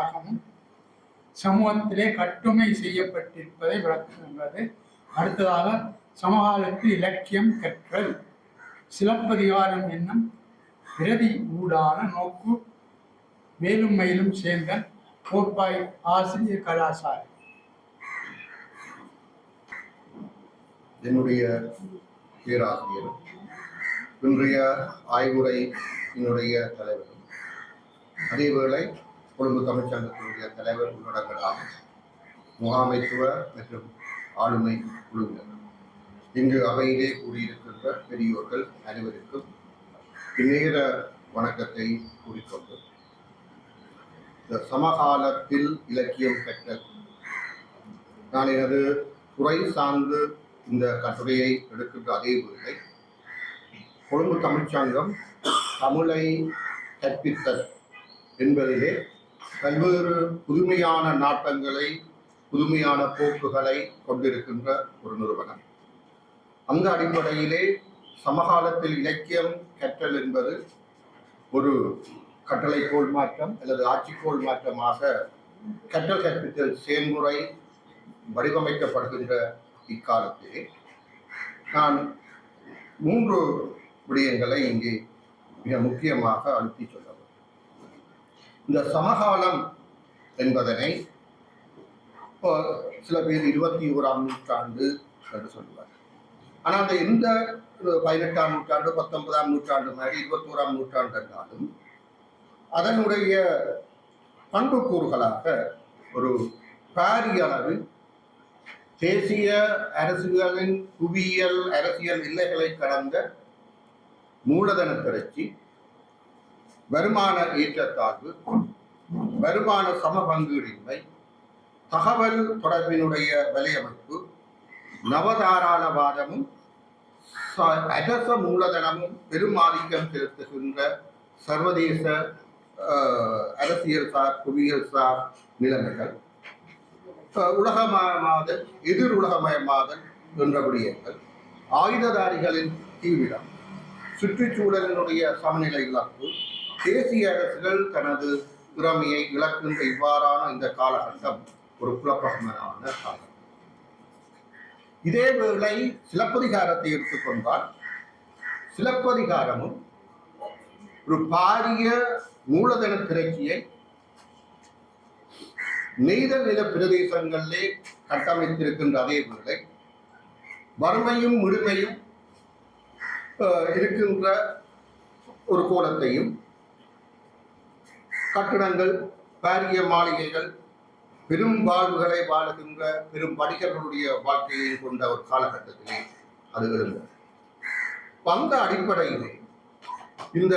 உடையவராகவும் சமூகத்திலே கட்டுமை செய்யப்பட்டிருப்பதை விளக்குகின்றது. அடுத்ததாக சமகாலத்து இலக்கியம் கற்றல் சிலப்பதிகாரம் என்னும் பிரதி ஊடான நோக்கு மேலும் மேலும் சேர்ந்த கோப்பாய் ஆசிரியர் கலாசாரி என்னுடைய பேராசிரியர் இன்றைய ஆய்வுரை என்னுடைய தலைவர். அதேவேளை கொழும்பு தமிழ்ச்சங்கத்தினுடைய தலைவர் உள்ளடக்கலாம் முகாமைத்துவ மற்றும் ஆளுமை குழுவினர். இங்கு அவையிலே கூடியிருக்கின்ற பெரியோர்கள் அனைவருக்கும் இந்நேர வணக்கத்தை கூறிக்கொண்டு இந்த சமகாலத்தில் இலக்கியம் கற்றல். நான் எனது துறை சார்ந்து இந்த கட்டுரையை எடுக்கின்ற அதே வேளை கொழும்பு தமிழ்ச்சங்கம் தமிழை கற்பித்தல் என்பதிலே பல்வேறு புதுமையான நாட்டங்களை புதுமையான போக்குகளை கொண்டிருக்கின்ற ஒரு நிறுவனம். அந்த அடிப்படையிலே சமகாலத்தில் இலக்கியம் கற்றல் என்பது ஒரு கட்டளைக்கோள் மாற்றம் அல்லது ஆட்சிக்கோள் மாற்றமாக கற்றல் கற்பித்தல் செயல்முறை வடிவமைக்கப்படுகின்ற இக்காலத்திலே. நான் மூன்று விடயங்களை இங்கே மிக முக்கியமாக அழுத்தி சொல்ல இந்த சமகாலம் என்பதனை இப்போ சில பேர் இருபத்தி ஓராம் நூற்றாண்டு என்று சொல்லுவார் ஆனால் அந்த எந்த பதினெட்டாம் நூற்றாண்டு பத்தொன்பதாம் நூற்றாண்டு மாதிரி இருபத்தோராம் நூற்றாண்டு என்றாலும் அதனுடைய பண்புக்கூறுகளாக ஒரு பாரிய அளவில் தேசிய அரசுகளின் புவியியல் அரசியல் எல்லைகளை கடந்த மூலதன திரட்சி வருமான ஏற்றத்தாழ்வு வருமான சமபங்கீடின்மை தகவல் தொடர்பினுடைய வலையமைப்பு நவதாராளவாதமும் ச- அரச மூலதனமும் பெருமாதிக்கம் செலுத்துகின்ற சர்வதேச அரசியல் சார் புவியியல் சார் நிலைமைகள். உலகமயமாதல் எதிர் உலகமயமாதல் என்ற விடயங்கள். ஆயுததாரிகளின் தீவிரம் சுற்றுச்சூழலினுடைய சமநிலை இழப்பு தேசிய அரசுகள் தனது திறமையை இழக்கின்ற இவ்வாறான இந்த காலகட்டம் ஒரு குழப்பகமான காலம். இதேவேளை சிலப்பதிகாரத்தை எடுத்துக்கொண்டால் சிலப்பதிகாரமும் ஒரு பாரிய மூலதன திரட்சியை நெய்தல் நில பிரதேசங்களிலே கட்டமைத்திருக்கின்ற அதே வேளை வறுமையும் முழுமையும் அஹ், இருக்கின்ற ஒரு கோலத்தையும் கட்டிடங்கள் பாரிய மாளிகைகள் பெரும் வாழ்வுகளை வாழுகின்ற பெரும் படிகர்களுடைய வாழ்க்கையை கொண்ட ஒரு காலகட்டத்திலே அது இருந்தது. அந்த அடிப்படையில் இந்த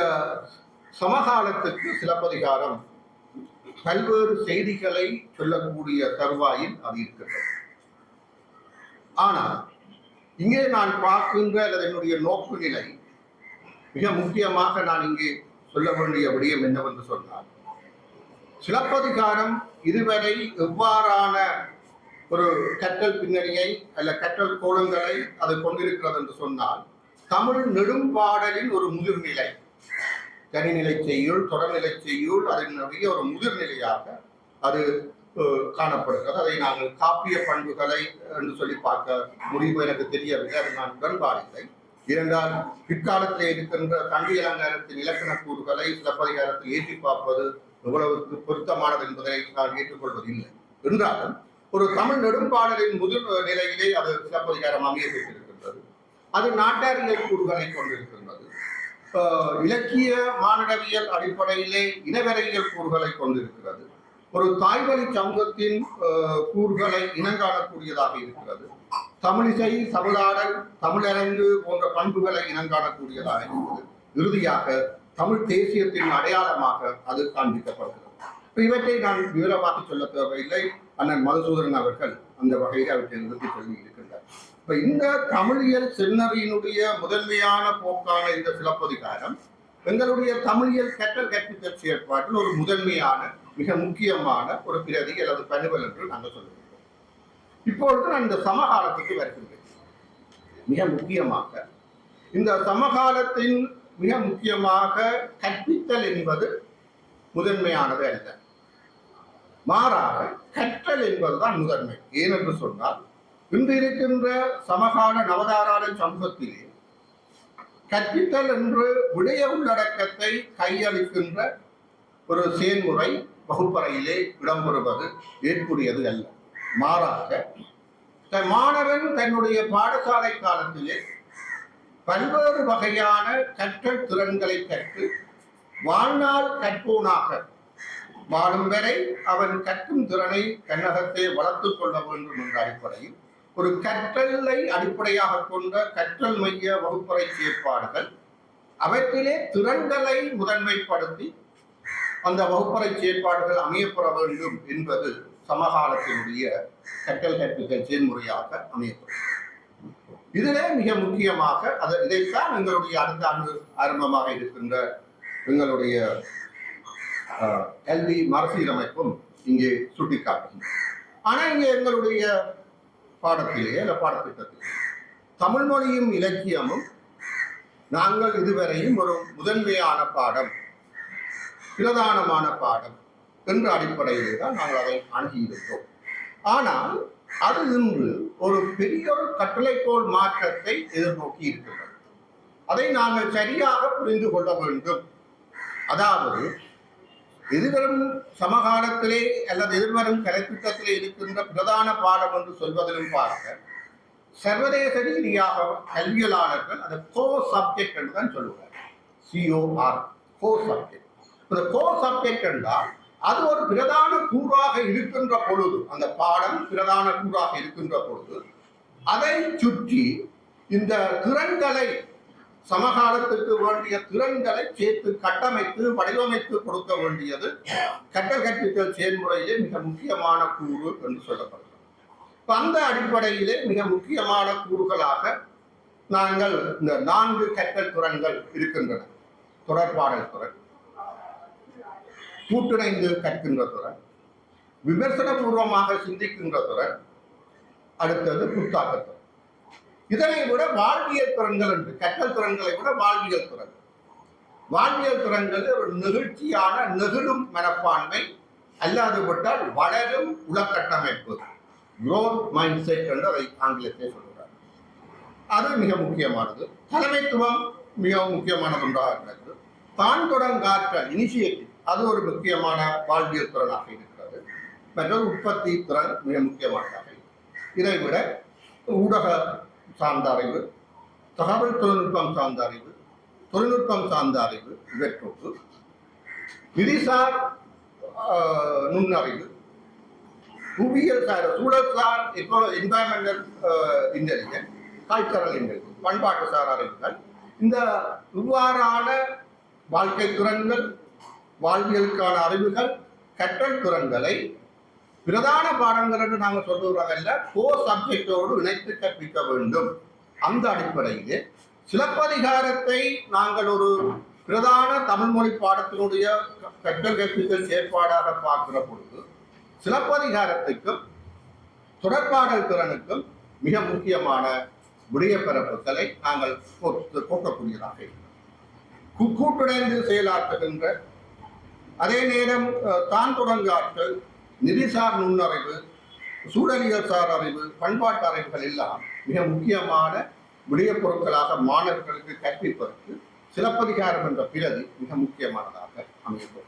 சமகாலத்துக்கு சிலப்பதிகாரம் பல்வேறு செய்திகளை சொல்லக்கூடிய தருவாயில் அது இருக்கிறது ஆனால் இங்கே நான் பார்க்கின்ற அல்லது என்னுடைய நோக்கு நிலை மிக முக்கியமாக நான் இங்கே சொல்ல வேண்டிய விடயம் என்னவென்று சொன்னால் சிலப்பதிகாரம் இதுவரை எவ்வாறான ஒரு கற்றல் பின்னணியை அல்ல கற்றல் கோலங்களை அது கொண்டிருக்கிறது என்று சொன்னால் தமிழ் நெடும்பாடலின் ஒரு முதிர்நிலை. தனிநிலை செய்யுள் தொடர்நிலை செய்யுள் அதனுடைய ஒரு முதிர்நிலையாக அது காணப்படுகிறது. அதை நாங்கள் காப்பிய பண்புகளை என்று சொல்லி பார்க்க முடிவு எனக்கு தெரியவில்லை அது நான் உடன்பாடில்லை. இரண்டால் பிற்காலத்தில் இருக்கின்ற தண்டி அலங்காரத்தின் இலக்கண கூறுகளை சிலப்பதிகாரத்தில் ஏற்றி பார்ப்பது எவ்வளவுக்கு பொருத்தமானது என்பதை நான் ஏற்றுக்கொள்வதில்லை. என்றாலும் ஒரு தமிழ் நெடும்பாடலின் முதல் நிலையிலே அது சிலப்பதிகாரம் அமைய அது நாட்டாரியல் கூறுகளை கொண்டிருக்கின்றது. ஆஹ் இலக்கிய மானிடவியல் அடிப்படையிலே இனவரையியல் கூறுகளை கொண்டிருக்கிறது. ஒரு தாய்வழி சமூகத்தின் ஆஹ், கூறுகளை இனங்காணக்கூடியதாக இருக்கிறது. தமிழிசை தமிழாடல் தமிழரங்கு போன்ற பண்புகளை இனங்காணக்கூடியதாக இருக்கிறது இறுதியாக தமிழ் தேசியத்தின் அடையாளமாக அது காண்பிக்கப்படுகிறது. இவற்றை நான் விவரமாக சொல்ல தேவையில்லை. அண்ணன் மதுசூதரன் அவர்கள் அந்த வகையில் அவற்றை நிறுத்தி சொல்லி இருக்கின்றார் இப்ப இந்த தமிழியல் செந்நறியினுடைய முதன்மையான போக்கான இந்த சிலப்பதிகாரம் எங்களுடைய தமிழியல் கற்றல் கற்பித்தல் செயற்பாட்டில் ஒரு முதன்மையான மிக முக்கியமான ஒரு பிரதி அல்லது பணிவல் என்று நாங்கள் சொல்லுகிறோம் இப்பொழுது நான் இந்த சமகாலத்துக்கு வருகின்றேன். மிக முக்கியமாக இந்த சமகாலத்தின் மிக முக்கியமாக கற்பித்தல் என்பது முதன்மையானது அல்ல. மாறாக கற்றல் என்பதுதான் முதன்மை. ஏனென்று சொன்னால் இன்று இருக்கின்ற சமகால நவதாராள சமூகத்திலே கற்பித்தல் என்று விடய உள்ளடக்கத்தை கையளிக்கின்ற ஒரு செயல்முறை வகுப்பறையிலே இடம்பெறுவது ஏற்புடையது அல்ல. மாறாக மாணவன் தன்னுடைய பாடசாலை காலத்திலே பல்வேறு வகையான கற்றல் திறன்களை கற்று வாழ்நாள் கற்போனாக வாழும் வரை அவன் கற்கும் திறனை கண்ணகத்தை வளர்த்துக் கொள்ள வேண்டும் என்ற அடிப்படையில் ஒரு கற்றலை அடிப்படையாக கொண்ட கற்றல் மைய வகுப்பறை செயற்பாடுகள் அவற்றிலே திறன்களை முதன்மைப்படுத்தி அந்த வகுப்பறை செயற்பாடுகள் அமையப்பெற வேண்டும் என்பது சமகாலத்தினுடைய கற்றல் கற்பித்தல் செயல்முறையாக அமையப்படும் இதிலே மிக முக்கியமாக அது இதைத்தான் எங்களுடைய அடுத்த ஆண்டு ஆரம்பமாக இருக்கின்ற எங்களுடைய கல்வி மறுசீரமைப்பும் இங்கே சுட்டிக்காட்டும் ஆனால் இங்கே எங்களுடைய பாடத்திலே அல்ல பாடத்திட்டத்திலே தமிழ் மொழியும் இலக்கியமும் நாங்கள் இதுவரையும் ஒரு முதன்மையான பாடம் பிரதானமான பாடம் என்ற அடிப்படையிலே தான் நாங்கள் அதை அணுகியிருக்கிறோம் ஆனால் அது இன்று ஒரு பெரிய ஒரு கட்டளைக்கோள் மாற்றத்தை எதிர்நோக்கி இருக்கிறது. அதை நாங்கள் சரியாக புரிந்து கொள்ள வேண்டும். அதாவது எதிர்வரும் சமகாலத்திலே அல்லது எதிர்வரும் கலைத்திட்டத்திலே இருக்கின்ற பிரதான பாடம் என்று சொல்வதிலும் பார்க்க சர்வதேச ரீதியாக கல்வியலாளர்கள் அதை கோ சப்ஜெக்ட் என்று தான் சொல்லுவார் சிஓஆர் கோ சப்ஜெக்ட் இந்த கோ சப்ஜெக்ட் என்றால் அது ஒரு பிரதான கூறாக இருக்கின்ற பொழுது அந்த பாடம் பிரதான கூறாக இருக்கின்ற பொழுது அதை சுற்றி இந்த திறன்களை சமகாலத்துக்கு வேண்டிய திறன்களை சேர்த்து கட்டமைத்து வடிவமைத்து கொடுக்க வேண்டியது கட்ட கற்பித்தல் செயல்முறையிலே மிக முக்கியமான கூறு என்று சொல்லப்படுகிறது. அந்த அடிப்படையிலே மிக முக்கியமான கூறுகளாக நாங்கள் இந்த நான்கு கற்றல் திறன்கள் இருக்கின்றன. தொடர்பாடல் திறன். கூட்டிணைந்து கற்கின்ற திறன் விமர்சனபூர்வமாக சிந்திக்கின்ற துறை அடுத்தது புத்தாக்க இதனை விட வாழ்வியல் திறன்கள் என்று கற்றல் திறன்களை விட வாழ்வியல் திறன். வாழ்வியல் திறன்கள் ஒரு நெகிழ்ச்சியான நெகிழும் மனப்பான்மை அல்லாது விட்டால் வளரும் உலகட்டமைப்பு growth மைண்ட் செட் என்று அதை ஆங்கிலத்தை சொல்கிறார். அது மிக முக்கியமானது. தலைமைத்துவம் மிக முக்கியமானது ஒன்றாக இருக்கிறது தான் தொடங்காற்றல் இனிஷியேட்டிவ் அது ஒரு முக்கியமான வாழ்வியல் திறனாக இருக்கிறது மற்றும் உற்பத்தி திறன் மிக முக்கியமானதாக இருக்கிறது. இதை விட ஊடக சார்ந்த அறிவு தகவல் தொழில்நுட்பம் சார்ந்த அறிவு தொழில்நுட்பம் சார்ந்த அறிவு இவற்றோடு நிதிசார் நுண்ணறிவு புவியியல் சார் சூழல் சார் இப்போ என்வாயன்மெண்டல் இன்டெலிஜென்ஸ் கல்ச்சரல் இன்டெலிஜென்ஸ் பண்பாட்டு சார் அறிவுகள் இந்த இவ்வாறான வாழ்க்கை திறன்கள் வாழ்வியலுக்கான அறிவுகள் கற்றல் திறன்களை பிரதான பாடங்கள் என்று நாங்கள் சொல்லுகிறதல்ல கோ சப்ஜெக்டோடு இணைத்து கற்பிக்க வேண்டும். அந்த அடிப்படையில் சிலப்பதிகாரத்தை நாங்கள் ஒரு பிரதான தமிழ்மொழி பாடத்தினுடைய கற்றல் கற்பித்தல் செயற்பாடாக பார்க்கிற பொழுது சிலப்பதிகாரத்துக்கும் தொடர்பாடல் திறனுக்கும் மிக முக்கியமான விடயப்பரப்புகளை நாங்கள் கொ- இருக்கிறோம் கூட்டுடைந்து செயலாற்றுகின்ற அதே நேரம் தான் தொடங்காற்றல் நிதிசார் நுண்ணறிவு சூழலியல் சார் அறிவு பண்பாட்டு அறிவுகள் எல்லாம் மிக முக்கியமான விடயப் பொருட்களாக மாணவர்களுக்கு கற்பிப்பதற்கு சிலப்பதிகாரம் என்ற பிரதி மிக முக்கியமானதாக அமைகிறது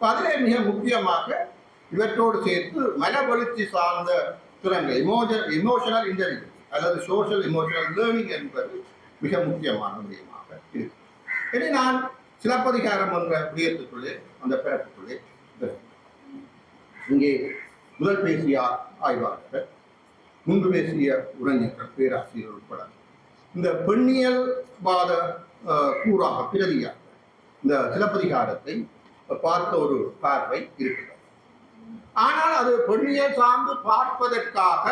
அதிலே மிக முக்கியமாக இவற்றோடு சேர்த்து மனவெழுச்சி சார்ந்த திறன்கள் இமோஜ இமோஷனல் இன்டெலிஜென்ஸ் அல்லது சோஷியல் இமோஷனல் லேர்னிங் என்பது மிக முக்கியமான விடயமாக இருக்கு. இனி நான் சிலப்பதிகாரம் என்ற விடயத்துக்குள்ளே அந்த பிறப்புக்குள்ளே இங்கே முதல் பேசிய ஆய்வாளர்கள் முன்பு பேசிய உரைஞர்கள் பேராசிரியர் உட்பட. இந்த பெண்ணியல் வாத கூறாக பிரதியாக இந்த சிலப்பதிகாரத்தை பார்த்த ஒரு பார்வை இருக்கிறது. ஆனால் அது பெண்ணியல் சார்ந்து பார்ப்பதற்காக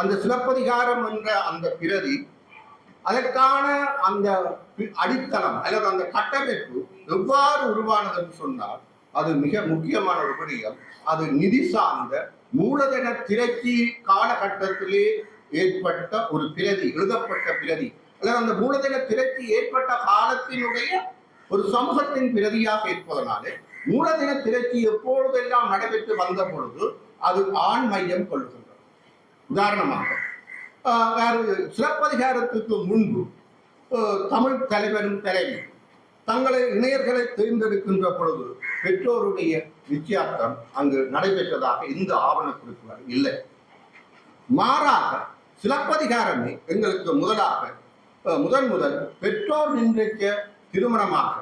அந்த சிலப்பதிகாரம் என்ற அந்த பிரதி அதற்கான அந்த அடித்தளம் அல்லது அந்த கட்டமைப்பு எவ்வாறு உருவானது என்று சொன்னால் அது மிக முக்கியமான ஒரு விடயம். அது நிதி சார்ந்த மூலதன திரைச்சி காலகட்டத்திலே ஏற்பட்ட ஒரு பிரதி எழுதப்பட்ட பிரதி. அல்லது அந்த மூலதன திரட்சி ஏற்பட்ட காலத்தினுடைய ஒரு சமூகத்தின் பிரதியாக இருப்பதனாலே மூலதன திரைச்சி எப்பொழுதெல்லாம் நடைபெற்று வந்த பொழுது அது ஆண் மையம் கொள்கின்றது உதாரணமாக வேறு சிலப்பதிகாரத்துக்கு முன்பு தமிழ் தலைவரும் தலைவி தங்களை இணையர்களை தேர்ந்தெடுக்கின்ற பொழுது பெற்றோருடைய நிச்சயார்த்தம் அங்கு நடைபெற்றதாக இந்த ஆவணக்குறிப்புகள் இல்லை. மாறாக சிலப்பதிகாரமே எங்களுக்கு முதலாக முதன் முதல் பெற்றோர் நின்றைக்க திருமணமாக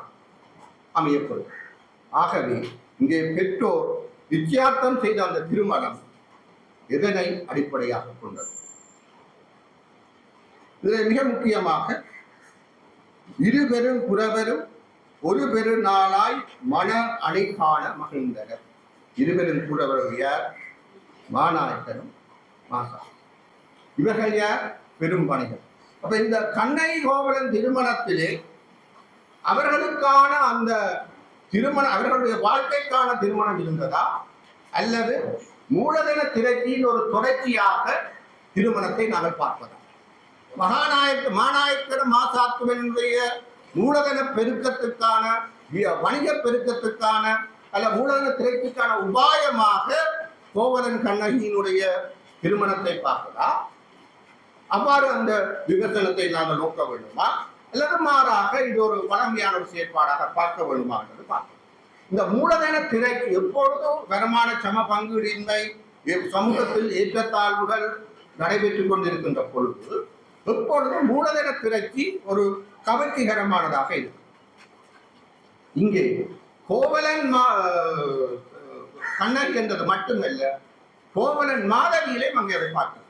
அமையப்படும். ஆகவே இங்கே பெற்றோர் நிச்சயார்த்தம் செய்த அந்த திருமணம் எதனை அடிப்படையாக கொண்டது? இதில் மிக முக்கியமாக இரு பெரும் புறவரும் ஒரு பெருநாளாய் மன அணை காண மகிழ்ந்தனர். இருபெரும் புறவரும் யார்? மாநாயக்கரும் மாசா. இவர்கள் யார்? பெரும் பணிகள் அப்ப இந்த கண்ணை கோவலன் திருமணத்திலே அவர்களுக்கான அந்த திருமணம் அவர்களுடைய வாழ்க்கைக்கான திருமணம் இருந்ததா? அல்லது மூலதன திரைச்சியின் ஒரு தொடர்ச்சியாக திருமணத்தை நாங்கள் பார்ப்பதா? மகாநாயக்க மாநாயக்கர் மாசாத்துவனுடைய மூலதன பெருக்கத்துக்கான வணிக பெருக்கத்துக்கான அல்ல மூலதன திரைக்குக்கான உபாயமாக கோவலன் கண்ணகியினுடைய திருமணத்தை பார்க்கலாம். அவ்வாறு அந்த விமர்சனத்தை நாங்கள் நோக்க வேண்டுமா? அல்லது மாறாக இது ஒரு வளமையான ஒரு செயற்பாடாக பார்க்க வேண்டுமா என்றது பார்க்கணும் இந்த மூலதன திரைக்கு எப்பொழுதும் வருமான சம பங்குடின்மை சமூகத்தில் ஏற்றத்தாழ்வுகள் நடைபெற்றுக் கொண்டிருக்கின்ற பொழுது எப்பொழுதும் மூலதன திரைக்கு ஒரு கவர்ச்சிகரமானதாக இருக்கும். இங்கே கோவலன் மா கண்ணகி என்றது மட்டுமல்ல கோவலன் மாதவியிலே அங்கே அதை பார்க்க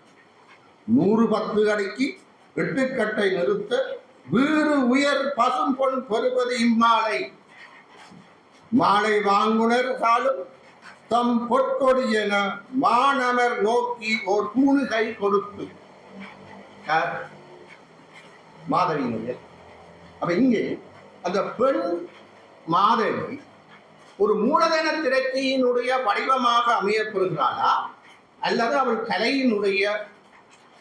நூறு பத்து கடைக்கு எட்டுக்கட்டை நிறுத்த வீறு உயர் பசும் பொன் பெறுவது இம்மாலை. மாலை வாங்குனர் சாலும் தம் பொற்கொடியென மாணவர் நோக்கி ஓர் கூணுகை கொடுத்து. யார்? மாதவியினுடைய. அப்ப இங்கே அந்த பெண் மாதவி ஒரு மூலதன திரைக்கையினுடைய வடிவமாக அமையப்படுகிறாளா அல்லது அவள் கலையினுடைய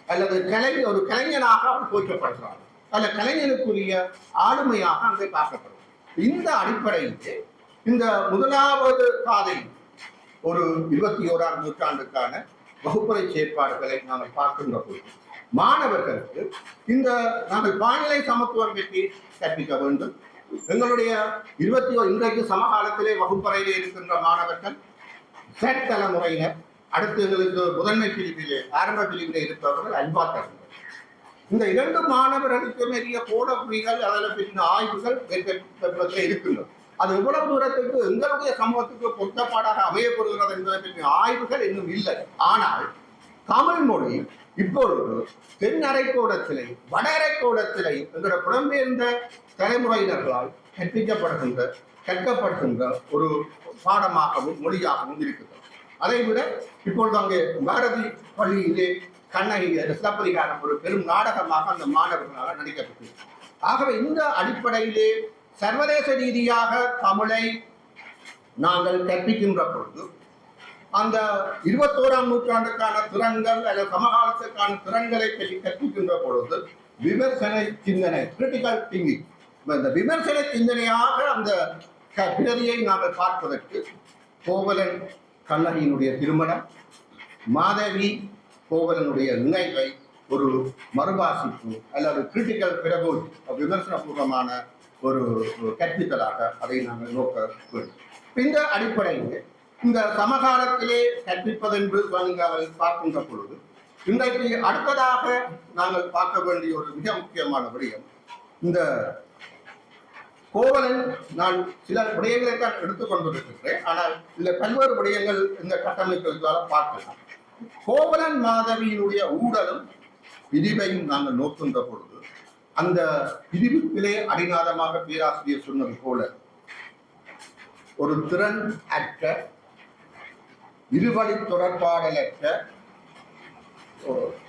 அல்லது கலை ஒரு கலைஞனாக அவள் போற்றப்படுகிறாள். அல்ல கலைஞனுக்குரிய ஆளுமையாக அங்கே பார்க்கப்படும். இந்த அடிப்படையில் இந்த முதலாவது பாதை ஒரு இருபத்தி ஓராம் நூற்றாண்டுக்கான வகுப்பறை செயற்பாடுகளை நாங்கள் பார்க்கின்ற போது மாணவர்களுக்கு இந்த நாங்கள் பாலிலை சமத்துவம் பற்றி கற்பிக்க வேண்டும். எங்களுடைய இருபத்தி ஓ இன்றைக்கு சமகாலத்திலே வகுப்பறையிலே இருக்கின்ற மாணவர்கள் செட் தலைமுறையினர். அடுத்து எங்களுக்கு முதன்மை பிரிவிலே ஆரம்ப பிரிவிலே இருப்பவர்கள் அன்பாத்தர்கள் இந்த இரண்டு மாணவர்களுக்கு பெரிய கோடபுரிகள் அதில் பின் ஆய்வுகள் மேற்கொள்ளத்தில் இருக்கின்றன. அது எவ்வளவு தூரத்துக்கு எங்களுடைய சமூகத்துக்கு பொருத்தப்பாடாக அமையப்படுகிறது என்பதை பற்றிய ஆய்வுகள் இன்னும் இல்லை. ஆனால் தமிழ் மொழி இப்பொழுது வட வடஅரைக்கோடத்திலே என்கிற புலம்பெயர்ந்த தலைமுறையினர்களால் கற்பிக்கப்படுகின்ற கற்கப்படுகின்ற ஒரு பாடமாகவும் மொழியாகவும் இருக்குது அதை விட இப்பொழுது அங்கே பாரதி பள்ளியிலே கண்ணகி சிலப்பதிகாரம் ஒரு பெரும் நாடகமாக அந்த மாணவர்களாக நடிக்கப்பட்டது. ஆகவே இந்த அடிப்படையிலே சர்வதேச ரீதியாக தமிழை நாங்கள் கற்பிக்கின்ற பொழுது அந்த இருபத்தோராம் நூற்றாண்டுக்கான திறன்கள் அல்லது சமகாலத்துக்கான திறன்களை பற்றி கற்பிக்கின்ற பொழுது விமர்சன சிந்தனை கிரிட்டிக்கல் திங்கிங் இந்த விமர்சன சிந்தனையாக அந்த க- பிரதியை நாங்கள் பார்ப்பதற்கு கோவலன் கண்ணகியினுடைய திருமணம் மாதவி கோவலனுடைய நினைவை ஒரு மறுபாசிப்பு அல்லது கிரிட்டிக்கல் பிறகு விமர்சனபூர்வமான ஒரு ஒரு கற்பித்தலாக அதை நாங்கள் நோக்க வேண்டும். இந்த அடிப்படையில் இந்த சமகாலத்திலே கற்பிப்பதென்று நீங்கள் பார்க்கின்ற பொழுது இன்றைக்கு அடுத்ததாக நாங்கள் பார்க்க வேண்டிய ஒரு மிக முக்கியமான விடயம் இந்த கோவலன் நான் சில விடயங்களை தான் எடுத்துக்கொண்டிருக்கிறேன் ஆனால் இந்த பல்வேறு விடயங்கள் இந்த கட்டமைப்புகளால் பார்க்கலாம் கோவலன் மாதவியினுடைய ஊடலும் பிரிவையும் நாங்கள் நோக்குகின்ற பொழுது அந்த பிரிவுக்கிலே அடிநாதமாக பேராசிரியர் சொன்னது போல ஒரு திறன் அற்ற இருவழி தொடர்பாடலற்ற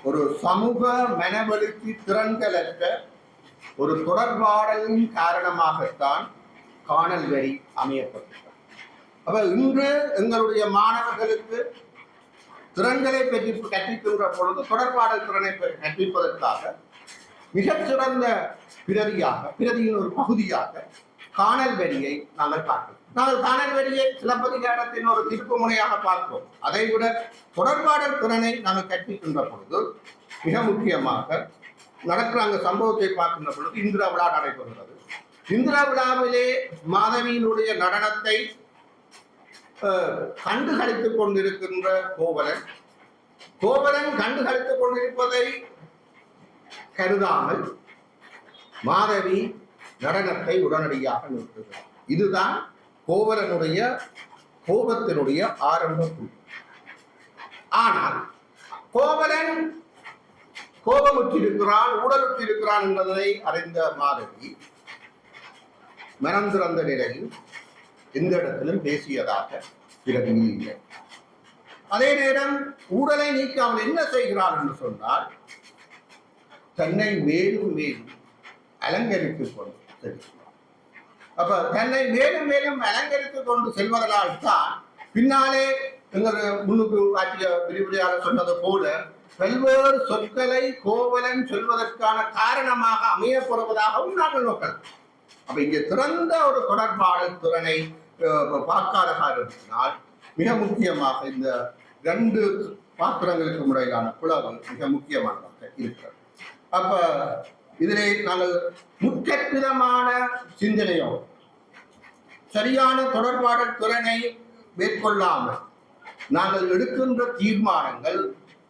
ஒரு சமூக மனவெழுச்சி திறன்களற்ற ஒரு தொடர்பாடலின் காரணமாகத்தான் காணல் வரி அமையப்பட்டது. அப்ப இன்று எங்களுடைய மாணவர்களுக்கு திறன்களை பற்றி கற்பிக்கின்ற பொழுது தொடர்பாடல் திறனை கற்பிப்பதற்காக மிகச்சிறந்த பிரதியாக பிரதியின் ஒரு பகுதியாக காணல் வரியை நாங்கள் பார்க்கிறோம். நாங்கள் காணல்வெளியை சிலப்பதிகாரத்தின் ஒரு திருப்பு முனையாக பார்ப்போம். அதை விட தொடர்பாடல் திறனை நாங்கள் கற்பிக்கின்ற பொழுது மிக முக்கியமாக நடக்கிற அந்த சம்பவத்தை பார்க்கின்ற பொழுது இந்திரா விழா நடைபெறுகிறது. இந்திரா விழாவிலே மாதவியினுடைய நடனத்தை அஹ், கண்டு கழித்துக் கொண்டிருக்கின்ற கோவலன். கோவலன் கண்டு கழித்துக் கொண்டிருப்பதை கருதாமல் மாதவி நடனத்தை உடனடியாக நிறுத்துகிறார். இதுதான் கோவலனுடைய கோபத்தினுடைய ஆரம்ப ஆனால் கோவலன் கோபமுற்றிருக்கிறான் உடலுற்றிருக்கிறான் என்பதை அறிந்த மாதவி மனம் திறந்த நிலையில் எந்த இடத்திலும் பேசியதாக பிறகு இல்லை. அதே நேரம் ஊடலை நீக்க அவன் என்ன செய்கிறான் என்று சொன்னால் தன்னை மேலும் மேலும் அலங்கரித்துக் கொண்டு செல்கிறான் அப்ப தன்னை மேலும் மேலும் அலங்கரித்துக் கொண்டு செல்வதனால் தான் பின்னாலே எங்கள் முன்னுக்கு ஆற்றிய விரிவுரையாளர் சொன்னது போல பல்வேறு சொற்களை கோவலன் சொல்வதற்கான காரணமாக அமையப்படுவதாகவும் நாங்கள் நோக்கலாம். அப்ப இங்கே திறந்த ஒரு தொடர்பாடல் திறனை அஹ், பார்க்காத காரணத்தினால் மிக முக்கியமாக இந்த ரெண்டு பாத்திரங்களுக்கு முறையிலான புலவன் மிக முக்கியமானதாக இருக்கிறது. அப்ப இதிலே நாங்கள் முற்கற்பிதமான சிந்தனையோ சரியான தொடர்பாடல் திறனை மேற்கொள்ளாமல் நாங்கள் எடுக்கின்ற தீர்மானங்கள்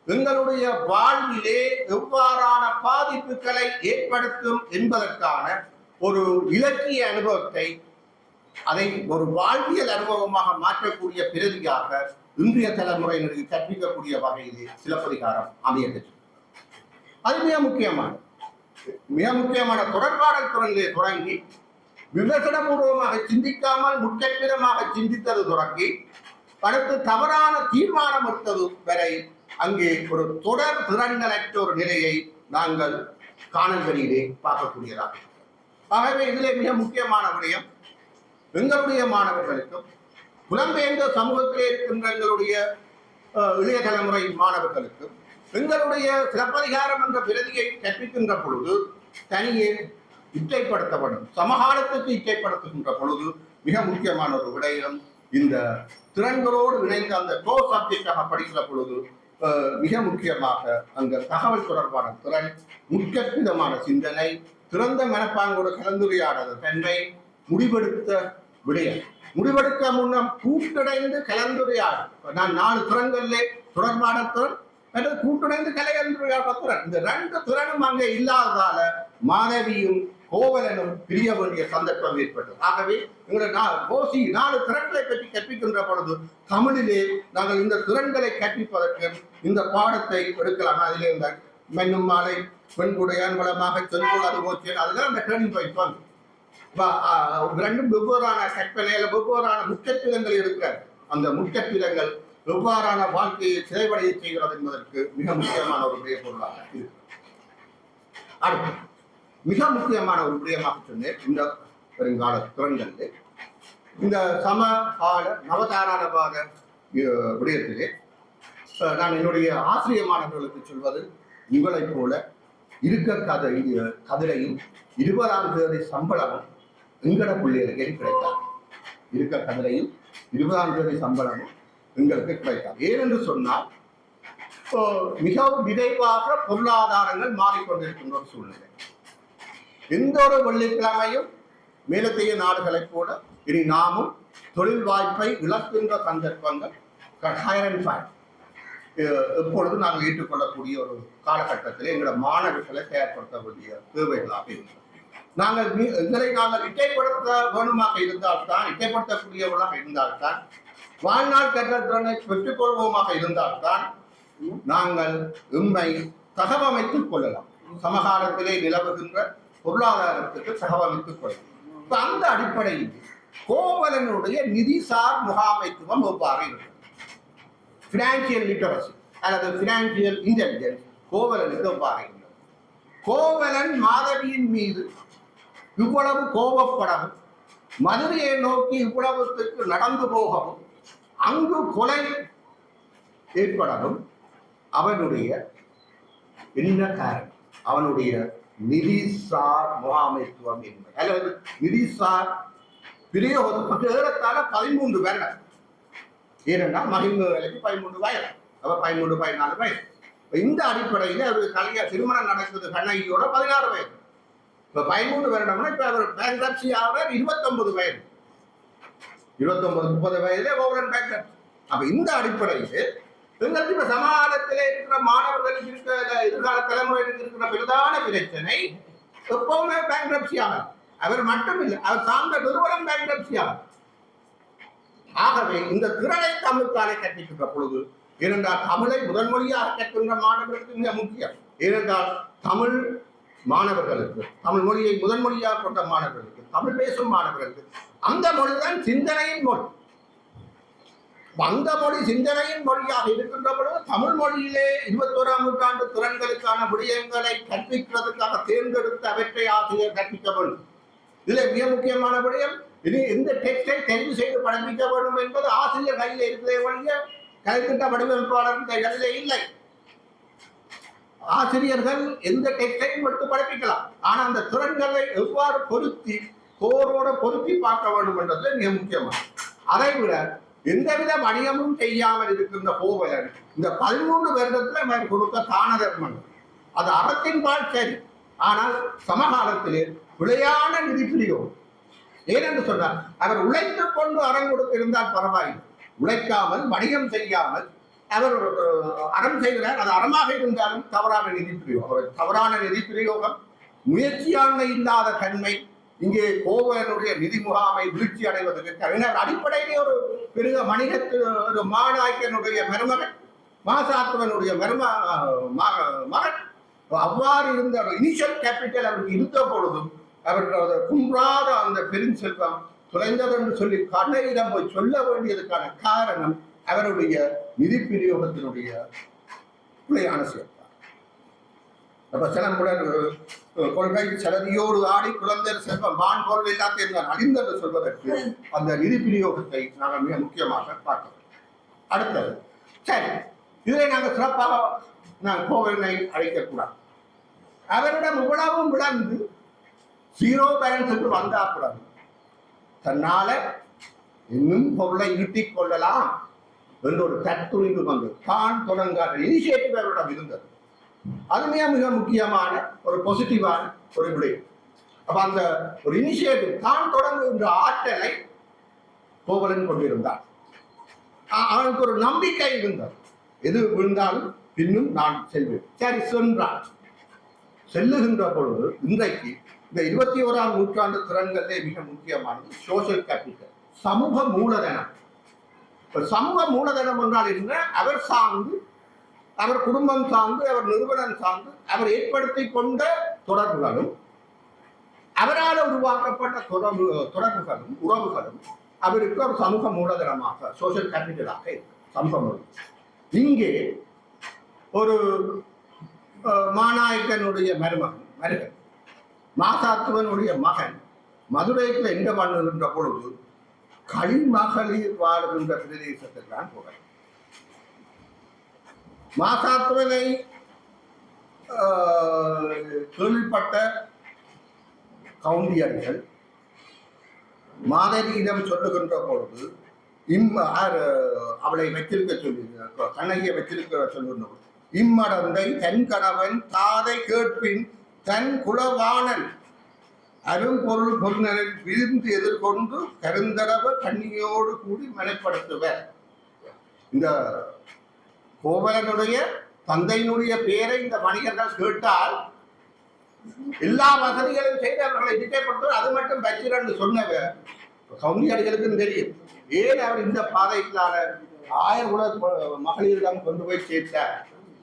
எங்களுடைய வாழ்விலே எவ்வாறான பாதிப்புகளை ஏற்படுத்தும் என்பதற்கான ஒரு இலக்கிய அனுபவத்தை அதை ஒரு வாழ்வியல் அனுபவமாக மாற்றக்கூடிய பிரதியாக இன்றைய தலைமுறையினருக்கு கற்பிக்கக்கூடிய வகையிலே சிலப்பதிகாரம் அமைய பெற்றது அது மிக முக்கியமானது. மிக முக்கியமான தொடர்பாடல் துறையிலே தொடங்கி விமர்சனபூர்வமாக சிந்திக்காமல் முற்கற்பிதமாக சிந்தித்தது தொடங்கி அடுத்து தவறான தீர்மானம் எடுத்தது வரை அங்கே ஒரு தொடர் திறன்களற்ற ஒரு நிலையை நாங்கள் காணல்களிலே பார்க்கக்கூடியதாக ஆகவே இதிலே மிக முக்கியமான விடயம் எங்களுடைய மாணவர்களுக்கும் புலம்பெயர்ந்த சமூகத்திலே இருக்கின்ற எங்களுடைய இளைய தலைமுறை மாணவர்களுக்கும் எங்களுடைய சிறப்பதிகாரம் என்ற பிரதியை கற்பிக்கின்ற பொழுது தனியே இச்சைப்படுத்தப்படும். சமகாலத்துக்கு இச்சைப்படுத்துகின்ற பொழுது மிக முக்கியமான ஒரு விடயம். இந்த திறன்களோடு இணைந்த அந்த கோ சப்ஜெக்டாக படிக்கிற பொழுது அஹ், மிக முக்கியமாக அந்த தகவல் தொடர்பான திறன் முற்கற்பிதமான சிந்தனை திறந்த மனப்பாங்கோடு கலந்துரையாடல் தன்மை முடிவெடுத்த விடயம். முடிவெடுக்க முன்னம் கூட்டடைந்து கலந்துரையாடல். நான் நாலு திறன்களிலே தொடர்பான திறன் அல்லது கூட்டடைந்து கலந்துரையாட திறன் இந்த ரெண்டு திறனும் அங்கே இல்லாததால மாணவியும் கோவலனும் பிரிய வேண்டிய சந்தர்ப்பம் ஏற்பட்டது. ஆகவே எங்களை கோசி நாலு திறன்களை பற்றி கற்பிக்கின்ற பொழுது தமிழிலே நாங்கள் இந்த திறன்களை கற்பிப்பதற்கு இந்த பாடத்தை எடுக்கலாம். அதிலே இந்த மென்னும் மாலை பெண்குடையான் வளமாக செல்போல் அது போச்சு அதெல்லாம் அந்த டேர்னிங் பாயிண்ட் வந்து ரெண்டும் வெவ்வேறான கற்பனையில வெவ்வேறான முற்கற்பிதங்கள் இருக்கிறார் அந்த முற்கற்பிதங்கள் எவ்வாறான வாழ்க்கையை சிதைவடைய செய்கிறது என்பதற்கு மிக முக்கியமான ஒரு விடய பொருளாக அடுத்து மிக முக்கியமான ஒரு விடயமாக சொன்னேன். இந்த வருங்கால துறங்கல்ல இந்த சமகால நவதாராளவாத விடயத்திலே நான் என்னுடைய ஆசிரிய மாணவர்களுக்கு சொல்வது இவளைப் போல இருக்க கதை கதிரையும் இருபதாம் தேதி சம்பளமும் எங்கட பிள்ளைகளுக்கு கிடைத்தார். இருக்க கதிரையும் இருபதாம் தேதி சம்பளமும் எங்களுக்கு கிடைக்காது ஏனென்று சொன்னால் மிகவும் விரைவாக பொருளாதாரங்கள் மாறிக்கொண்டிருக்கின்ற ஒரு சூழ்நிலை. எந்த ஒரு வெள்ளிக்கிழமையும் மேலத்தைய நாடுகளைப் போல இனி நாமும் தொழில் வாய்ப்பை இழக்கின்ற சந்தர்ப்பங்கள் ஹையர் பாயிண்ட் எப்பொழுதும் நாங்கள் ஏற்றுக்கொள்ளக்கூடிய ஒரு காலகட்டத்தில் எங்களோட மாணவர்களை தயார்படுத்த வேண்டிய தேவைகளாக இருக்கிறது நாங்கள் எங்களை நாங்கள் இட்டைப்படுத்த வேணுமாக இருந்தால்தான் இட்டைப்படுத்தக்கூடியவர்களாக இருந்தால்தான் வாழ்நாள் கற்றத்திறனை பெற்றுக்கொள்வோமாக இருந்தால்தான் நாங்கள் எம்மை தகவமைத்துக் கொள்ளலாம். சமகாலத்திலே நிலவுகின்ற பொருளாதாரத்துக்கு தகவமைத்துக் கொள்ளலாம். இப்ப அந்த அடிப்படையில் கோவலனுடைய நிதிசார் முகாமைத்துவம் எவ்வாறு இருக்கும்? பினான்சியல் லிட்டரசி அல்லது பினான்சியல் இன்டெலிஜென்ஸ் கோவலனுக்கு எவ்வாறு இருக்கிறது கோவலன் மாதவியின் மீது இவ்வளவு கோபப்படவும் மதுரையை நோக்கி இவ்வளவுத்துக்கு நடந்து போகவும் அங்கு கொலை ஏற்படவும் அவனுடைய என்ன காரணம் அவனுடைய நிதிசார் முகாமைத்துவம் என்பது. அல்லது நிதிசார் பிரயோகத்துக்கு ஏறத்தாழ பதிமூன்று வருடம். ஏனென்றால் மகிழ்ந்த வேலைக்கு பதிமூன்று வயது. அவர் பதிமூன்று பதினாலு வயது. இந்த அடிப்படையில் அவர் கல்யாண திருமணம் நடக்கிறது கண்ணகியோட பதினாறு வயது. இப்ப பதிமூன்று வருடம்னா இப்ப அவர் பேங்க்ரப்சி ஆகிறார் இருபத்தொன்பது வயது. இருபத்தொன்பது முப்பது வயதிலே ஓவரன் பேக்கர். அப்ப இந்த அடிப்படையில் எங்களுக்கு இப்ப சமாதானத்தில் இருக்கிற மாணவர்களுக்கு இருக்கிற எதிர்கால தலைமுறைகளுக்கு இருக்கிற பிரதான பிரச்சனை எப்பவுமே பேங்க்ரப்சி ஆகும் அவர் மட்டும் இல்லை அவர் சார்ந்த நிறுவனம் பேங்க்ரப்சி ஆகும் ஆகவே இந்த திறனை தமிழ்தானே கற்பிக்கின்ற பொழுது ஏனென்றால் தமிழை முதன்மொழியாக கற்கின்ற மாணவர்களுக்கு மிக முக்கியம். ஏனென்றால் தமிழ் மாணவர்களுக்கு தமிழ் மொழியை முதன்மொழியாக கொண்ட மாணவர்களுக்கு தமிழ் பேசும் மாணவர்களுக்கு. அந்த மொழிதான் சிந்தனையின் மொழி. அந்த மொழி சிந்தனையின் மொழியாக இருக்கின்ற பொழுது தமிழ் மொழியிலே இருபத்தோராம் நூற்றாண்டு திறன்களுக்கான விடயங்களை கற்பிக்கிறதுக்காக தேர்ந்தெடுத்த அவற்றை ஆசிரியர் கற்பிக்க வேண்டும். இதில் மிக முக்கியமான விடயம் இனி எந்த டெக்ஸ்டை தெரிவு செய்து படிப்பிக்க வேண்டும் என்பது ஆசிரியர் கையில் இருக்கிறதே ஒழிய கருத்திட்ட வடிவமைப்பாளர் கையிலே இல்லை. ஆசிரியர்கள் எந்த டெக்ஸ்டையும் எடுத்து படிப்பிக்கலாம். ஆனால் அந்த திறன்களை எவ்வாறு பொருத்தி போரோட பொருத்தி பார்க்க வேண்டும் என்றது மிக முக்கியமானது அதை விட எந்தவித வணிகமும் செய்யாமல் இருக்கின்ற கோவலன் இந்த பதிமூன்று வருடத்துல அவர் கொடுத்த தான தர்மம் அது அறத்தின்பால் சரி. ஆனால் சமகாலத்திலே விளையான நிதி பிரியோகம் ஏனென்று சொன்னார் அவர் உழைத்துக் கொண்டு அறம் கொடுத்திருந்தால் பரவாயில்லை. உழைக்காமல் வணிகம் செய்யாமல் அவர் அறம் செய்கிறார். அது அறமாக இருந்தாலும் தவறான நிதி பிரயோகம் அவர் தவறான நிதி பிரயோகம் முயற்சியாண்மை இல்லாத தன்மை இங்கே கோவலனுடைய நிதி முகாமை வீழ்ச்சி அடைவதற்கு கவிஞர் அடிப்படையிலே ஒரு பெருக வணிகத்து ஒரு மாநாயக்கனுடைய மருமகன் மாசாத்துவனுடைய மரும மகன். அவ்வாறு இருந்த ஒரு இனிஷியல் கேபிட்டல் அவருக்கு இருந்த பொழுதும் அவர்கள் கும்பாத குன்றாத அந்த பெருஞ்செல்வம் குறைந்தது என்று சொல்லி கண்ணகிடம் போய் சொல்ல வேண்டியதுக்கான காரணம் அவருடைய நிதி பிரயோகத்தினுடைய பிள்ளையான செயல். அப்ப சிலம்புடன் கொள்கை சலதியோடு ஆடி குழந்தை செல்வம் மான் பொருள் எல்லாத்தையும் நான் அழிந்தது சொல்வதற்கு அந்த நிதி விநியோகத்தை நாங்கள் மிக முக்கியமாக பார்க்கிறோம் அடுத்தது சரி இதை நாங்கள் சிறப்பாக நான் கோவிலை அழைக்கக்கூடாது அவரிடம் இவ்வளவும் விளந்து ஜீரோ பேலன்ஸ் என்று வந்தாக்கூடாது தன்னால இன்னும் பொருளை ஈட்டிக் கொள்ளலாம் என்ற ஒரு தத்துணிவு வந்து தான் தொடங்காத இனிஷியேட்டிவ் அவரிடம் இருந்தது. அது மிக முக்கியமான ஒரு பாசிட்டிவான ஒரு விடயம் அப்ப அந்த ஒரு இனிஷியேட்டிவ் தான் தொடங்குகின்ற ஆற்றலை கோவலன் கொண்டிருந்தார். அவனுக்கு ஒரு நம்பிக்கை இருந்தது. எது விழுந்தாலும் இன்னும் நான் செல்வேன். சரி சென்றான். செல்லுகின்ற பொழுது இன்றைக்கு இந்த இருபத்தி ஓராம் நூற்றாண்டு திறன்களே மிக முக்கியமானது. சோஷியல் கேபிட்டல் சமூக மூலதனம். சமூக மூலதனம் என்றால் என்ன? அவர் சார்ந்து அவர் குடும்பம் சார்ந்து அவர் நிறுவனம் சார்ந்து அவர் ஏற்படுத்தி கொண்ட தொடர்புகளும் அவரால் உருவாக்கப்பட்ட தொடர்பு தொடர்புகளும் உறவுகளும் அவருக்கு ஒரு சமூக மூலதனமாக சோசியல் கேபிட்டலாக இருக்கு சமூக இங்கே ஒரு மாநாயக்கனுடைய மருமகன் மருகன் மாசாத்துவனுடைய மகன் மதுரைக்குள்ள எங்க பண்ணுகின்ற பொழுது களிமகளிர் வாழ்கின்ற பிரதேசத்தில் தான் போகிறேன் மாசாத்துவனை தொழில்பட்ட கேள்விப்பட்ட கவுண்டியர்கள் மாதவியிடம் சொல்லுகின்ற பொழுது இம் அவளை வைத்திருக்க சொல்லி கண்ணகியை வைத்திருக்க சொல்லுகின்ற பொழுது இம்மடந்தை தன் கணவன் தாதை கேட்பின் தன் குலவாணன் அரும்பொருள் பொருளில் விருந்து எதிர்கொண்டு கருந்தளவு கண்ணியோடு கூடி மனைப்படுத்துவர். இந்த கோவலனுடைய தந்தையினுடைய பெயரை இந்த வணிகர்கள் கேட்டால் எல்லா வசதிகளும் செய்து அவர்களை திட்டப்படுத்தும் அது மட்டும் பச்சிரன்னு சொன்னவர். கவுனியாடிகளுக்கும் தெரியும். ஏன் அவர் இந்த பாதைக்கான ஆயிரம் உலக மகளிரிடம் கொண்டு போய் சேர்த்தார்?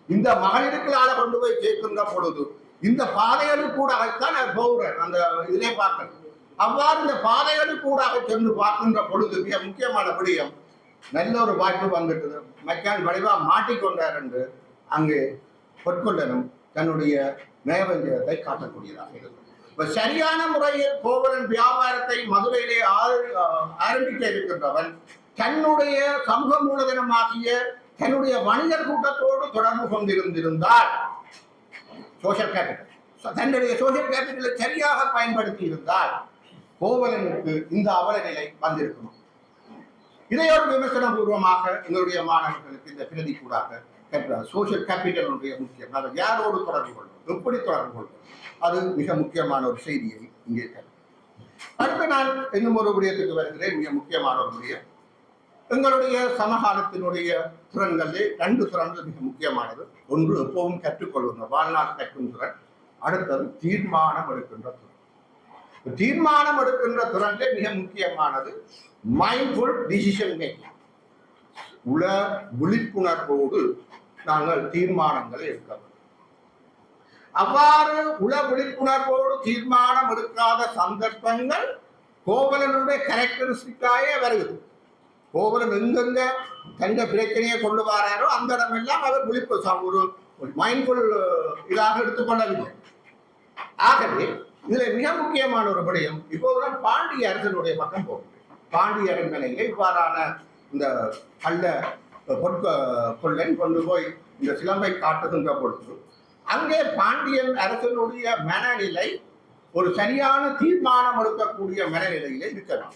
இந்த மகளிருக்களால கொண்டு போய் சேர்க்கின்ற பொழுது இந்த பாதைகளுக்கு கூடாகத்தான் அவர் போகிறார். அந்த இதிலே பார்க்கணும். அவ்வாறு இந்த பாதைகளுக்கு கூடாக சென்று பார்க்கின்ற பொழுது மிக முக்கியமான விடயம் நல்ல ஒரு வாய்ப்பு வந்துட்டது மெக்கான் வடிவாக மாட்டிக்கொண்டார் என்று அங்கு பொற்கொண்டனும் தன்னுடைய நயவஞ்சகத்தை காட்டக்கூடியதாக இருந்தது. இப்ப சரியான முறையில் கோவலன் வியாபாரத்தை மதுரையிலே ஆரம்பிக்க இருக்கின்றவன் தன்னுடைய சமூக மூலதனமாகிய தன்னுடைய வணிகர் கூட்டத்தோடு தொடர்பு கொண்டிருந்திருந்தால் சோசியல் கேபிட்டல் தன்னுடைய சோசியல் கேபிட்டலை சரியாக பயன்படுத்தி இருந்தால் கோவலனுக்கு இந்த அவல நிலை வந்திருக்கணும் இதையோடு விமர்சன பூர்வமாக எங்களுடைய மாணவர்களுக்கு இந்த பிரதி கூடாக கற்றார். சோசியல் கேபிட்டலுடைய முக்கியம். அதை யாரோடு தொடர்பு கொள்வோம் எப்படி தொடர்பு கொள்வோம் அது மிக முக்கியமான ஒரு செய்தியை இங்கே அடுத்த நாள் இன்னும் ஒரு விடயத்துக்கு வருகிறேன். மிக முக்கியமான ஒரு விடயம். எங்களுடைய சமகாலத்தினுடைய திறன்களே ரெண்டு திறன்கள் மிக முக்கியமானது. ஒன்று எப்பவும் கற்றுக்கொள்ளுங்க வாழ்நாள் கற்கும் திறன் அடுத்தது தீர்மானம் எடுக்கின்ற திறன் தீர்மானம் எடுக்கின்ற திறன்கள் மிக முக்கியமானது மைண்ட்ஃபுல் டிசிஷன் மேக்கிங் உள விழிப்புணர்வோடு நாங்கள் தீர்மானங்களை எடுக்க வேண்டும். அவ்வாறு உள விழிப்புணர்வோடு தீர்மானம் எடுக்காத சந்தர்ப்பங்கள் கோவலனுடைய கேரக்டரிஸ்டிக்காயே வருகிறது. கோவலன் எங்கெங்க தங்க பிரச்சனையை கொண்டு வராரோ அந்த இடமெல்லாம் அவர் விழிப்பு ஒரு மைண்ட்ஃபுல் இதாக எடுத்துக்கொள்ளவில்லை ஆகவே இதுல மிக முக்கியமான ஒரு விடயம் இப்போதுதான் பாண்டிய அரசனுடைய பக்கம் போகுது. பாண்டிய அரண்மனையில இவ்வாறான இந்த கள்ள பொற்க கொள்ளன் கொண்டு போய் இந்த சிலம்பை காட்டுகின்ற பொழுது அங்கே பாண்டியன் அரசனுடைய மனநிலை ஒரு சரியான தீர்மானம் எடுக்கக்கூடிய மனநிலையில இருக்கலாம்.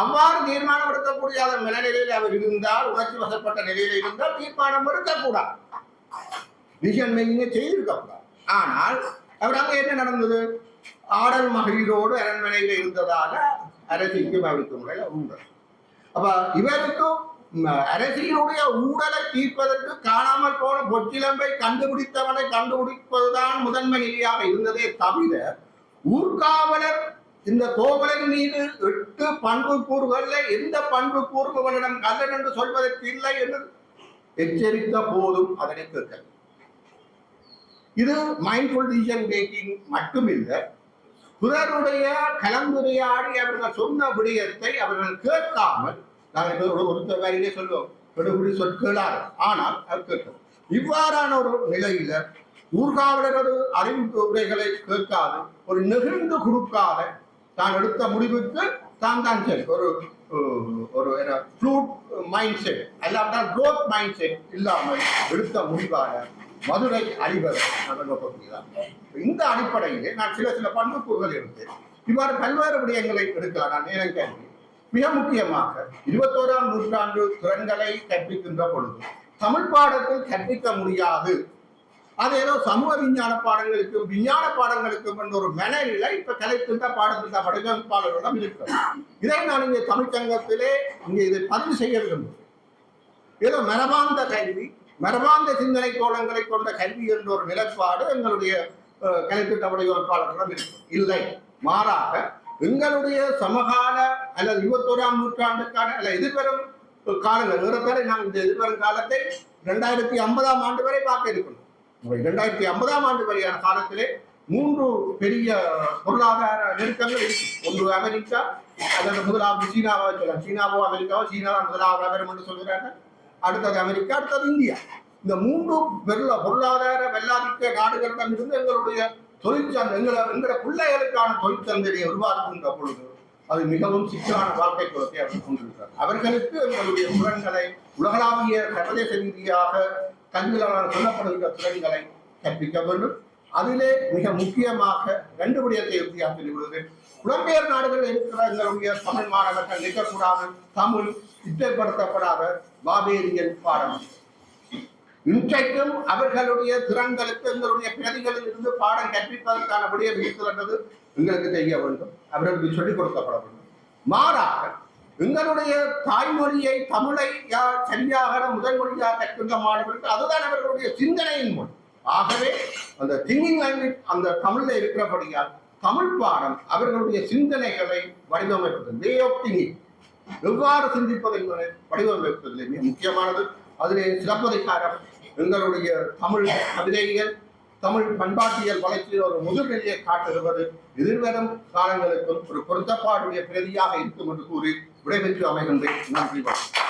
அவ்வாறு தீர்மானம் எடுக்கக்கூடிய அந்த மனநிலையில் அவர் இருந்தால் உணர்ச்சி வசப்பட்ட நிலையில இருந்தால் தீர்மானம் எடுக்கக்கூடாது. விஷயம் மேக்கிங்கை செய்திருக்கக்கூடாது ஆனால் அவர் அங்கே என்ன நடந்தது? ஆடல் மகளிரோடு அரண்மனையில் இருந்ததாக அரசிக்கும் அவருக்கு முறையில் உண்டு. அப்ப இவருக்கும் ம், அரசியலுடைய ஊழலை தீர்ப்பதற்கு காணாமல் போன பொச்சிலம்பை கண்டுபிடித்தவனை கண்டுபிடிப்பதுதான் முதன்மை நிலையாக இருந்ததே தவிர ஊர்காவலர் இந்த கோவலன் மீது எட்டு பண்பு கூறுகள்ல எந்த பண்பு கூறுபவனிடம் கல்லன் என்று சொல்வதற்கு இல்லை என்று எச்சரித்த போதும் அதனை கேட்க இது மைண்ட்ஃபுல் டிசிஷன் மேக்கிங் மட்டுமில்லை பிறருடைய கலந்துரையாடி அவர்கள் சொன்ன விடயத்தை அவர்கள் கேட்காமல் நாங்கள் ஒருத்த வேலையிலே சொல்லுவோம் விடுபடி சொற்களார் ஆனால் அவர் கேட்கும். இவ்வாறான ஒரு நிலையில ஊர்காவலரது அறிவிப்பு உரைகளை கேட்காது ஒரு நெகிழ்ந்து கொடுக்காத தான் எடுத்த முடிவுக்கு தான் தான் சரி ஒரு அஹ், ஒரு ஃப்ளூட் மைண்ட் செட் அல்லாவிட்டால் க்ரோத் மைண்ட் செட் இல்லாமல் எடுத்த முடிவாக மதுரை அறிவர் நாங்கள் இந்த அடிப்படையிலே நான் சில சில பண்புக்கூறுகள் எடுத்தேன். இவ்வாறு பல்வேறு விடயங்களை எடுக்கலாம். நான் நேரம் கேள்வி. மிக முக்கியமாக இருபத்தோராம் நூற்றாண்டு திறன்களை கற்பிக்கின்ற பொழுது தமிழ் பாடத்தில் கற்பிக்க முடியாது. அது ஏதோ சமூக விஞ்ஞான பாடங்களுக்கும் விஞ்ஞான பாடங்களுக்கும் என்ற ஒரு மனநிலை இப்ப கலைத்திட்ட பாடத்திட்ட வடிவமைப்பாளர்களிடம் இருக்கிறது. இதை நான் இங்கே தமிழ்ச்சங்கத்திலே இங்கே இதை பதிவு செய்ய விரும்புகிறேன். ஏதோ மரபார்ந்த கல்வி மரபார்ந்த சிந்தனை கோலங்களை கொண்ட கல்வி என்ற ஒரு நிலைப்பாடு எங்களுடைய அஹ், கலைத்திட்ட வடிவமைப்பாளர்களிடம் இருக்கும். இல்லை. மாறாக எங்களுடைய சமகால அல்லது இருபத்தோராம் நூற்றாண்டுக்கான அல்ல எதிர்வரும் காலங்கள் ஏறத்தாழ நாம் இந்த எதிர்வரும் காலத்தை இரண்டாயிரத்தி ஐம்பதாம் ஆண்டு வரை பார்க்க இருக்கணும் இரண்டாயிரத்தி ஐம்பதாம் ஆண்டு வரையான காலத்திலே மூன்று பெரிய பொருளாதார நெருக்கங்கள் இருக்கு. ஒன்று அமெரிக்கா அல்லது முதலாவது சீனாவை சொல்லலாம். சீனாவோ அமெரிக்காவோ சீனாவோ முதலாவது நகரம் என்று சொல்கிறார்கள். அடுத்தது அமெரிக்கா அடுத்தது இந்தியா. இந்த மூன்று பெருள பொருளாதார வெள்ளாதிக்க நாடுகளிடம் இருந்து எங்களுடைய தொழிற்சந்தை எங்களை எங்களை பிள்ளைகளுக்கான தொழிற்சந்தையை உருவாக்குகின்ற பொழுது அது மிகவும் சிக்கலான வாழ்க்கை குலத்தை அவர் கொண்டிருக்கிறார் அவர்களுக்கு எங்களுடைய திறன்களை உலகளாவிய சர்வதேச ரீதியாக கல்வியாளர் சொல்லப்படுகின்ற திறன்களை கற்பிக்க வேண்டும். அதிலே மிக முக்கியமாக ரெண்டு விடயத்தை உறுதியாக சொல்லிவிடுவது புலம்பெயர் நாடுகளில் இருக்கிற எங்களுடைய தமிழ் மாணவர்கள் நிற்கக்கூடாது தமிழ் இட்டப்படுத்தப்படாத பாபேரியன் பாடம் இன்றைக்கும் அவர்களுடைய திறன்களுக்கு எங்களுடைய பிரதிகளில் இருந்து பாடம் கற்பிப்பதற்கான விடிய இருக்கிறது எங்களுக்கு தெரிய வேண்டும். அவர்களுக்கு சொல்லிக் கொடுக்கப்பட வேண்டும். மாறாக எங்களுடைய தாய்மொழியை தமிழை யார் சரியாக முதல் மொழியாக கற்கின்ற மாணவர்களுக்கு அதுதான் அவர்களுடைய சிந்தனையின் மொழி. ஆகவே அந்த திங்கிங் லாங்குவேஜ் அந்த தமிழில் இருக்கிறபடியால் தமிழ் பாடம் அவர்களுடைய சிந்தனைகளை வடிவமைப்பது வே எவ்வாறு சிந்திப்பதை வடிவமைப்பதில் மிக முக்கியமானது. அதிலே சிறப்பதிகாரம் எங்களுடைய தமிழ் கவிதைகள் தமிழ் பண்பாட்டியல் வளர்ச்சியில் ஒரு முதுநிலையை காட்டுகிறது. எதிர்வரும் காலங்களுக்கும் ஒரு பொருத்தப்பாடுடைய பிரதியாக இருக்கும் என்று கூறி விடைபெற்று அமைகின்றேன். நன்றி வணக்கம்.